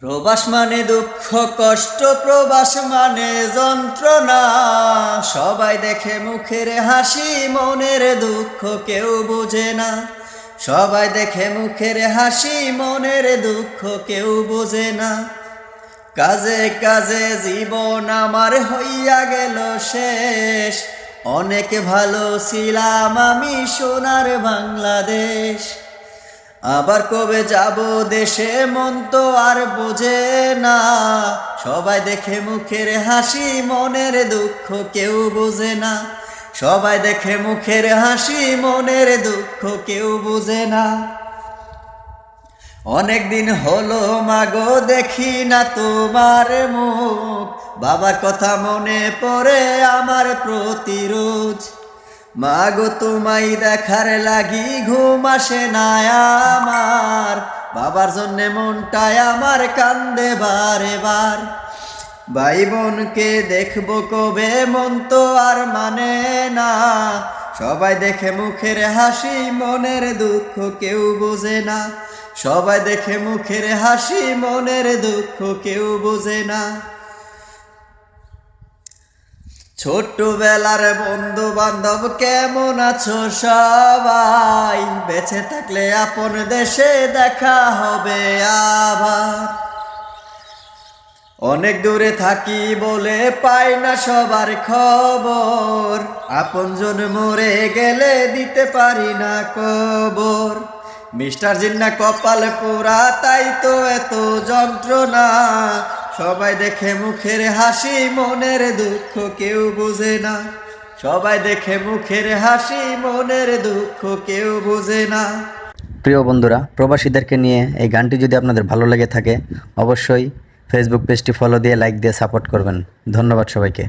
প্রবাস মানে দুঃখ, কষ্ট, প্রবাস মানে যন্ত্রণা। সবাই দেখে মুখের হাসি, মনের দুঃখ কেউ বোঝে না। সবাই দেখে মুখের হাসি, মনের দুঃখ কেউ বোঝে না। কাজে কাজে জীবন আমার হইয়া গেল শেষ। অনেক ভালো ছিলাম আমি সোনার বাংলাদেশ। আবার কবে যাব দেশে মন তো আর বোঝে না। সবাই দেখে মুখের হাসি, মনের দুঃখ কেউ বোঝে না। সবাই দেখে মুখের হাসি, মনের দুঃখ কেউ বোঝে না। অনেক দিন হলো, মাগো, দেখি না তোমার মুখ। বাবার কথা মনে পড়ে আমার প্রতিরোধ। মাগো, তোমায় দেখার লাগি ঘুম আসে না আমার। বাবার জন্য মনটায় আমার কান্দে বারে বার। ভাই বোনকে দেখব কবে, মন তো আর মানে না। সবাই দেখে মুখের হাসি, মনের দুঃখ কেউ বোঝে না। সবাই দেখে মুখের হাসি, মনের দুঃখ কেউ বোঝে না। ছোট্টবেলার বন্ধু বান্ধব কেমন আছো সবাই? বেঁচে থাকলে আপন দেশে দেখা হবে আবার। অনেক দূরে থাকি বলে পাই না সবার খবর। আপনজন মরে গেলে দিতে পারি না কবর। মিস্টার জিন্না কপাল পোড়া, তাই তো এত যন্ত্রণা। সবাই দেখে মুখের হাসি, মনের দুঃখ কেউ বুঝে না। সবাই দেখে মুখের হাসি, মনের দুঃখ কেউ বুঝে না। প্রিয় বন্ধুরা, প্রবাসীদেরকে নিয়ে এই গানটি যদি আপনাদের ভালো লেগে থাকে, অবশ্যই ফেসবুক পেজটি ফলো দিয়ে লাইক দিয়ে সাপোর্ট করবেন। ধন্যবাদ সবাইকে।